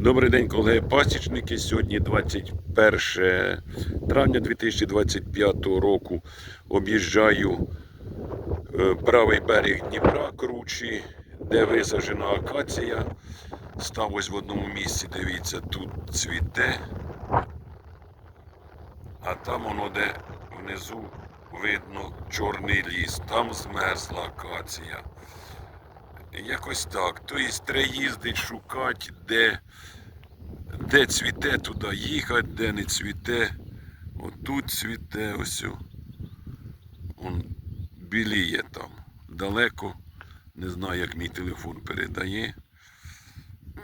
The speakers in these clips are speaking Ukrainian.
Добрий день, колеги пасічники. Сьогодні 21 травня 2025 року. Об'їжджаю е, правий берег Дніпра, кручі, де висаджена акація. Став ось в одному місці, дивіться, тут цвіте. А там воно де внизу видно чорний ліс. Там змерзла акація. Якось так. Тобто треба їздить шукати, де, де цвіте, туди їхати, де не цвіте. Отут цвіте ось. Он біліє там. Далеко. Не знаю, як мій телефон передає.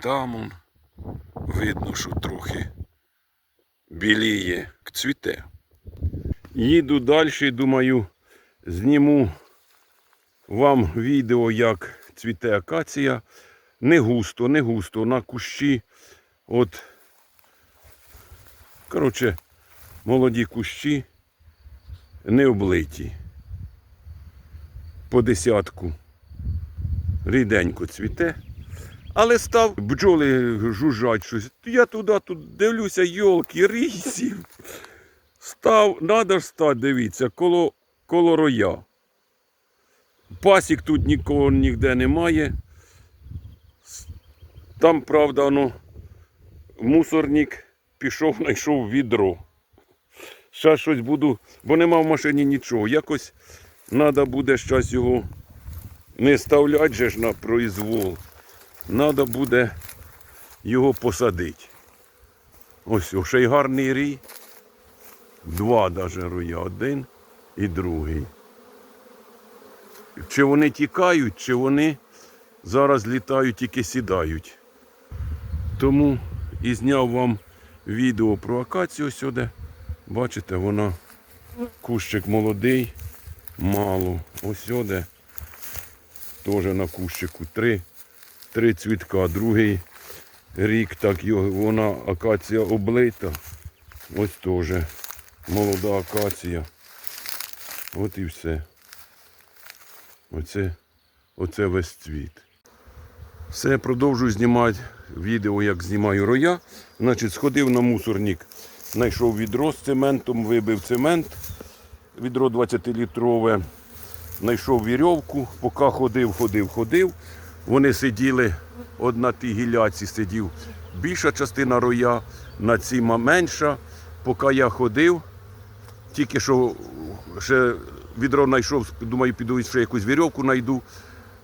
Там он видно, що трохи біліє, цвіте. Їду далі, думаю, зніму вам відео, як цвіте акація. Не густо, не густо, на кущі. От, коротше, молоді кущі не облиті. По десятку. Ріденько цвіте. Але став бджоли жужжать щось. Я туди тут дивлюся, йолки, рисів. Став, надо ж стати, дивіться, коло, коло роя. Пасік тут нікого ніде немає. Там, правда, ну, мусорник пішов, знайшов відро. Ще щось буду, бо нема в машині нічого. Якось треба буде щось його не ставляти же ж на произвол. Треба буде його посадити. Ось, ще й гарний рій. Два навіть роя, один і другий. Чи вони тікають, чи вони зараз літають, тільки сідають. Тому і зняв вам відео про акацію сюди. Бачите, вона кущик молодий, мало. Ось сюди теж на кущику три, три цвітка. Другий рік так його, вона акація облита. Ось теж молода акація. От і все. Оце, оце весь цвіт. Все, я продовжую знімати відео, як знімаю роя. Значить, сходив на мусорник, знайшов відро з цементом, вибив цемент, відро 20-літрове, знайшов вірьовку, поки ходив, ходив, ходив. Вони сиділи, от на тій гіляці сидів більша частина роя, на цій менша. Поки я ходив, тільки що ще відро знайшов, думаю, піду ще якусь вірьовку знайду.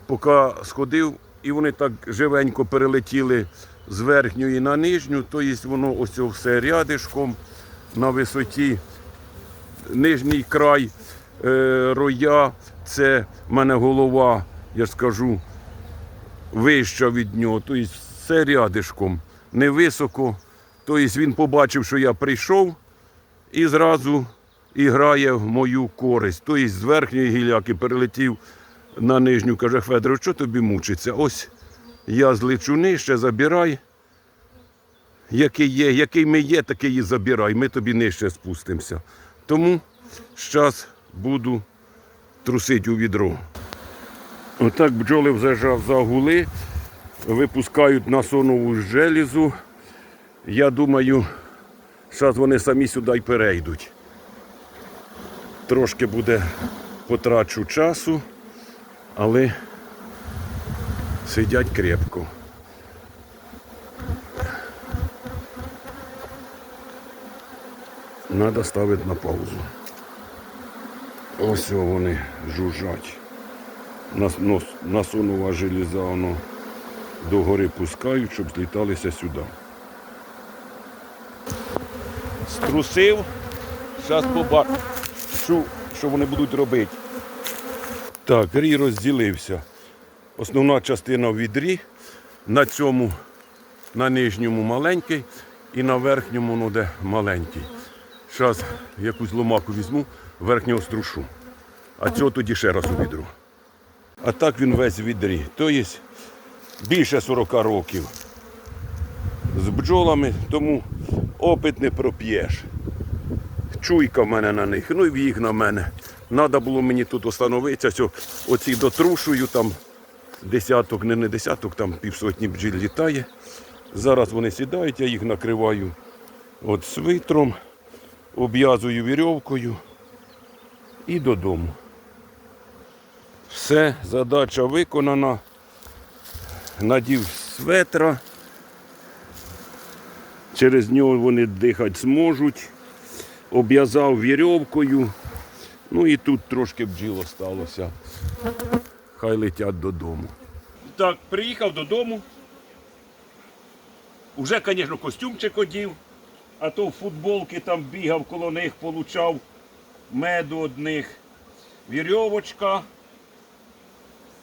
Поки сходив, і вони так живенько перелетіли з верхньої на нижню, тобто воно ось все рядишком на висоті. Нижній край е, роя, це в мене голова, я скажу, вища від нього, тобто все рядишком, невисоко. Тобто він побачив, що я прийшов і зразу і грає в мою користь. Тобто з верхньої гіляки перелетів на нижню, каже Федоров, що тобі мучиться? Ось я злечу нижче, забирай. Який є, який ми є, такий і забирай. Ми тобі нижче спустимося. Тому зараз буду трусити у відро. Отак бджоли вже загули, випускають на сонову желізу. Я думаю, зараз вони самі сюди й перейдуть. Трошки буде потрачу часу, але сидять крепко. Надо ставити на паузу. Ось вони жужжать. Нас, нос, насунова железа воно догори пускають, щоб зліталися сюди. Струсив, зараз побачу, що вони будуть робити. Так, рій розділився. Основна частина в відрі, на цьому, на нижньому маленький і на верхньому ну, де маленький. Зараз якусь ломаку візьму, верхнього струшу. А цього тоді ще раз у відро. А так він весь в відрі. Тобто більше 40 років з бджолами, тому опит не проп'єш. Чуйка в мене на них, ну і в їх на мене. Треба було мені тут остановитися, оці дотрушую, там десяток, не не десяток, там півсотні бджіл літає. Зараз вони сідають, я їх накриваю от свитром, обв'язую вірьовкою і додому. Все, задача виконана. Надів светра. Через нього вони дихати зможуть. Обв'язав вірьовкою. Ну і тут трошки бджіл осталося. Хай летять додому. Так, приїхав додому. Уже, звісно, костюмчик одів, а то в футболки там бігав, коло них получав меду одних, вірьовочка.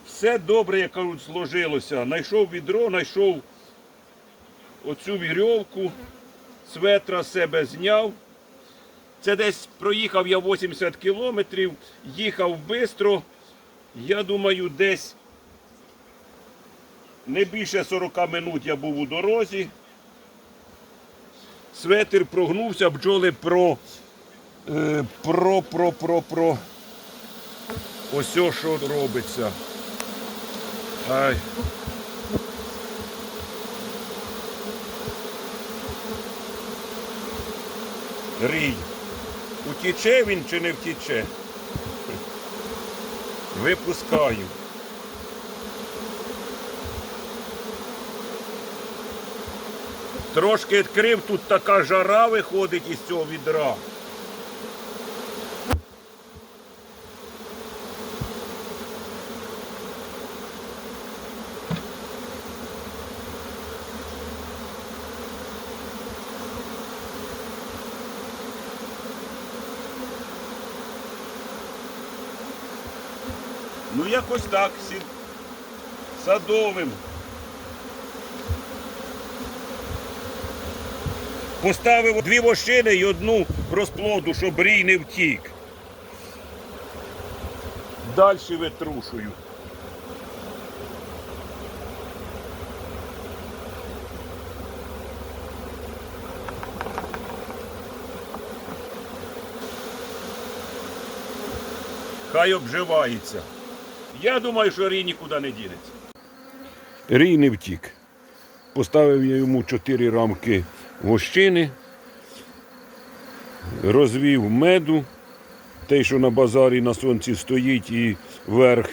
Все добре, як кажуть, сложилося. Найшов відро, знайшов оцю вірьовку, светра себе зняв. Це десь проїхав я 80 кілометрів, їхав швидко. Я думаю, десь не більше 40 минут я був у дорозі. Светр прогнувся, бджоли про, е, про, про, про, про. Ось що робиться. Ай. Рій. Утіче він чи не втіче? Випускаю. Трошки відкрив, тут така жара виходить із цього відра. Ну якось так, сі- садовим. Поставив дві вощини і одну розплоду, щоб рій не втік. Далі витрушую. Хай обживається. Я думаю, що рій нікуди не дінеться. Рій не втік. Поставив я йому чотири рамки вощини, розвів меду, той, що на базарі на сонці стоїть і верх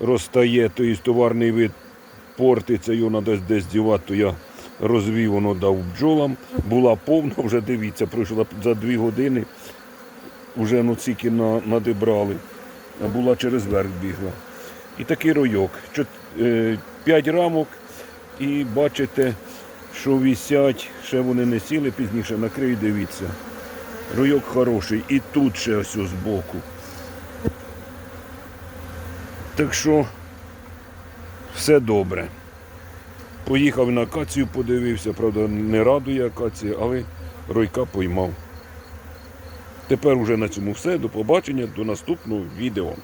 розтає, тобто товарний вид портиться, його треба десь дівати, то я розвів, воно дав бджолам. Була повна, вже дивіться, пройшло за дві години, вже ну ціки на, надибрали, а була через верх бігла. І такий ройок. Е, П'ять рамок і бачите, що висять, ще вони не сіли, пізніше накрию, дивіться. Ройок хороший. І тут ще ось збоку. Так що все добре. Поїхав на акацію, подивився, правда, не радує акація, але ройка поймав. Тепер уже на цьому все. До побачення, до наступного відео.